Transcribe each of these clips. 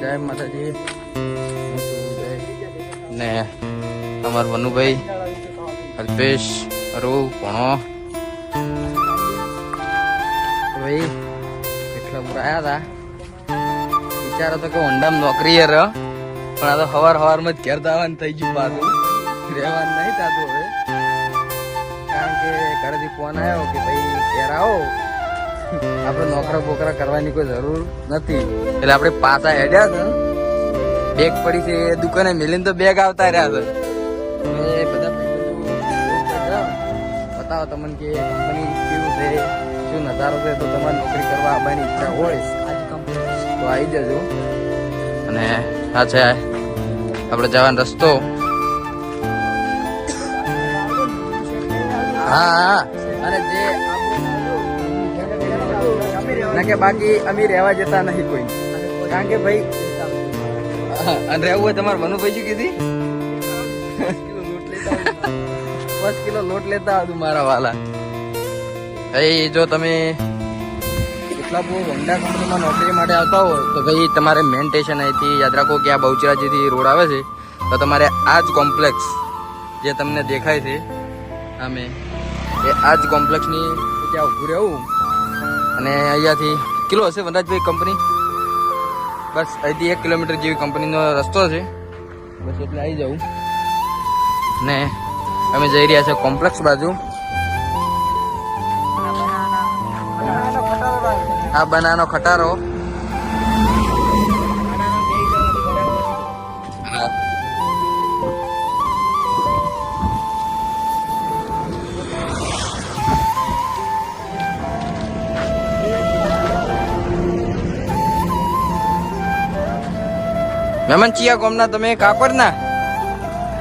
જય માતાજી. ને અમાર વનુભાઈ, અલ્પેશ અરુ ભણો ભાઈ, એટલા બુરા આવ્યા હતા વિચારો તો કે હોન્ડામાં નોકરી રહ પણ આ તો હવાર હવારમાં જ ઘેર દાવાનું થઈ ગયું પાછું. રહેવાનું નહીં થતું હવે. કારણ કે ઘરેથી ફોન આવ્યો કે ભાઈ ઘેર આવો. આપણે નોકરા બોકરા કરવાની કોઈ જરૂર નથી. એટલે આપણે પાછા હેડ્યા છે. બેગ પડી છે એ દુકાને મેલીને તો બેગ આવતા રહ્યા છે. હવે બધા બતાવો તમને કે કંપની કેવું છે શું નજારો છે તો તમારે નોકરી કરવા આવવાની ઈચ્છા હોય. તો આવી જજો. અને આ છે આપણે જવાનો રસ્તો. હા હા. અને જે ના કે બાકી અમે રહેવા જતા નહીં કોઈ. કારણ કે ભાઈ અને રહેવું હોય તમારે મનુભાઈ શું કીધી? પાંચ કિલો લોટ લેતા આવતું મારા વાલા. ભાઈ જો તમે એટલા બહુ હોન્ડા કંપનીમાં નોકરી માટે આવતા હો તો ભાઈ તમારે મેન સ્ટેશન અહીંથી યાદ રાખો કે આ બહુચરાજીથી રોડ આવે છે તો તમારે આ જ કોમ્પ્લેક્સ જે તમને દેખાય છે આમે એ આ જ કોમ્પ્લેક્સની ત્યાં ઊભું રહેવું. અને અહીંયાથી કિલો હશે વનરાજભાઈ કંપની બસ અહીંથી એક કિલોમીટર જેવી કંપનીનો રસ્તો છે. બસ એટલે આવી જાઉં. ને અમે જઈ રહ્યા છીએ કોમ્પ્લેક્સ બાજુ. આ બનાનો ખટારો. મહેમાન ચિયા ગોમના તમે કાકોર ના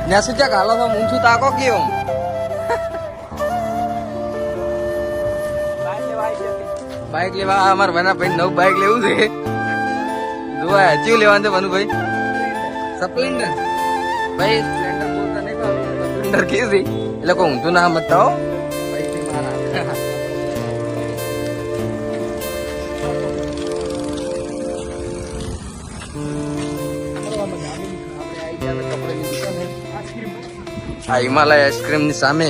ત્યાં શું ચાક હાલો તો હું છું તાકો કેમ બાઇક લેવા અમાર બના ભાઈ નવું બાઇક લેવું છે. જોવા હચ્યું લેવાનું છે બનુભાઈ સ્પ્લેન્ડર ભાઈ સ્પ્લેન્ડર બોલતા નહીં સ્પ્લેન્ડર કીધી એટલે કોઈ ઊંધું ના મત આવો પૈસે મારા. આ હિમાલય આઈસ્ક્રીમની સામે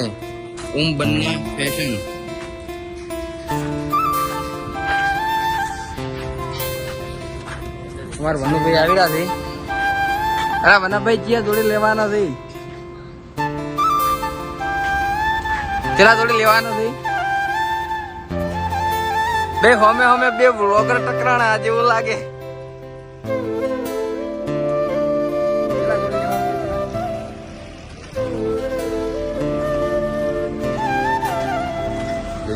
ઉમ બંને ફેશન તમાર વનુભાઈ આવી રહ્યા છે. અરે વનભાઈ ક્યાં જોડે લેવાના છે. કેટલા જોડે લેવાનો છે. બે હોમે હોમે બે બ્લોગર ટકરાણા જેવું લાગે.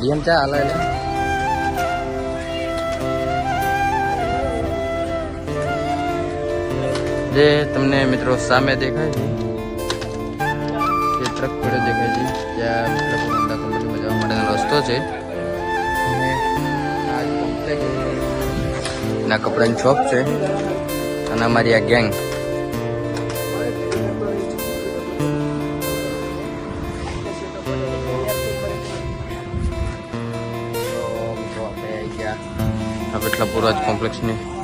મીડિયમ ચા હાલે જે તમને મિત્રો સામે દેખાય છે. જે ટ્રક પડે દેખાય છે. ત્યાં હોન્ડા કંપનીમાં જવા માટેનો રસ્તો છે. ના કપડાની શોપ છે. અને અમારી આ ગેંગ આ પેટલાપુર જ કોમ્પ્લેક્સની